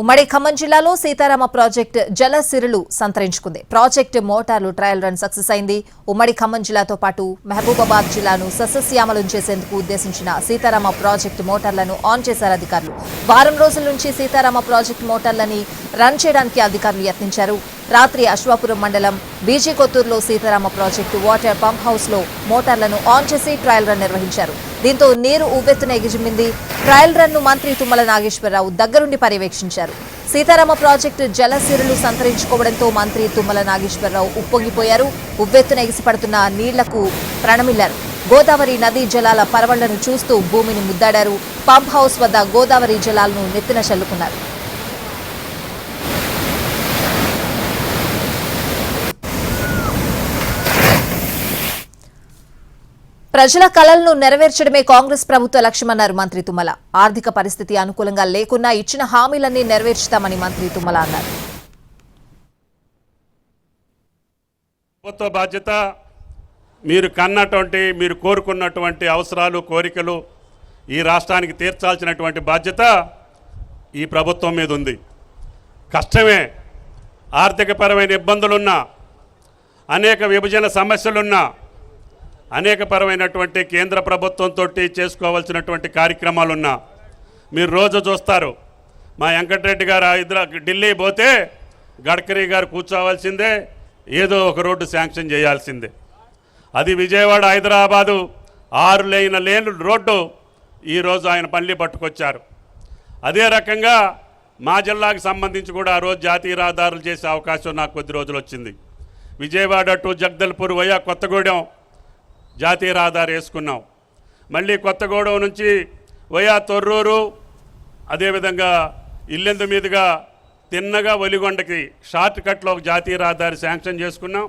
ఉమ్మడి ఖమ్మం జిల్లాలో సీతారామ ప్రాజెక్ట్ జల సిరులు సంతరించుకుంది. ప్రాజెక్ట్ మోటార్లు ట్రయల్ రన్ సక్సెస్ అయింది. ఉమ్మడి ఖమ్మం జిల్లాతో పాటు మహబూబాబాద్ జిల్లాను సస్యశ్యామలం చేసేందుకు ఉద్దేశించిన సీతారామ ప్రాజెక్టు మోటార్లను ఆన్ చేశారు అధికారులు. వారం రోజుల నుంచి సీతారామ ప్రాజెక్టు మోటార్లని రన్ చేయడానికి అధికారులు యత్నించారు. రాత్రి అశ్వాపురం మండలం బీజీ కొత్తూరులో సీతారామ ప్రాజెక్టు వాటర్ పంప్ హౌస్లో మోటార్లను ఆన్ చేసి ట్రయల్ రన్ నిర్వహించారు. దీంతో నీరు ఉవ్వెత్తున ఎగిజిమ్మింది ట్రయల్ రన్ను మంత్రి తుమ్మల నాగేశ్వరరావు దగ్గరుండి పర్యవేక్షించారు. సీతారామ ప్రాజెక్టు జలసిరులు సంతరించుకోవడంతో మంత్రి తుమ్మల నాగేశ్వరరావు ఉప్పొంగిపోయారు. ఉవ్వెత్తున ఎగిసిపడుతున్న నీళ్ళకు ప్రణమిల్లారు. గోదావరి నదీ జలాల పరవళ్ళను చూస్తూ భూమిని ముద్దాడారు. పంప్ హౌస్ వద్ద గోదావరి జలాలను నెత్తిన చల్లుకున్నారు. ప్రజల కలలను నెరవేర్చడమే కాంగ్రెస్ ప్రభుత్వ లక్ష్యమన్నారు మంత్రి తుమ్మల. ఆర్థిక పరిస్థితి అనుకూలంగా లేకున్నా ఇచ్చిన హామీలన్నీ నెరవేర్చుతామని మంత్రి తుమ్మల అన్నారు. ప్రభుత్వ బాధ్యత మీరు కన్నటువంటి మీరు కోరుకున్నటువంటి అవసరాలు కోరికలు ఈ రాష్ట్రానికి తీర్చాల్సినటువంటి బాధ్యత ఈ ప్రభుత్వం మీద ఉంది. కష్టమే ఆర్థికపరమైన ఇబ్బందులున్నా అనేక విభజన సమస్యలున్నా అనేకపరమైనటువంటి కేంద్ర ప్రభుత్వంతో చేసుకోవాల్సినటువంటి కార్యక్రమాలున్నా మీరు రోజు చూస్తారు మా వెంకటరెడ్డి గారు హైదరా ఢిల్లీ పోతే గడ్కరీ గారు కూర్చోవాల్సిందే ఏదో ఒక రోడ్డు శాంక్షన్ చేయాల్సిందే. అది విజయవాడ హైదరాబాదు ఆరు లేన లేని రోడ్డు ఈరోజు ఆయన పల్లి పట్టుకొచ్చారు. అదే రకంగా మా జిల్లాకు సంబంధించి కూడా ఆ రోజు జాతీయ రహదారులు చేసే అవకాశం నాకు కొద్ది రోజులు వచ్చింది విజయవాడ టు జగదల్పూర్ వయ్యా కొత్తగూడెం జాతీయ రహదారి వేసుకున్నాం. మళ్ళీ కొత్తగూడెం నుంచి వయా తొర్రూరు అదేవిధంగా ఇల్లెందు మీదుగా తిన్నగా ఒలిగొండకి షార్ట్ కట్లో ఒక జాతీయ రహదారి శాంక్షన్ చేసుకున్నాం.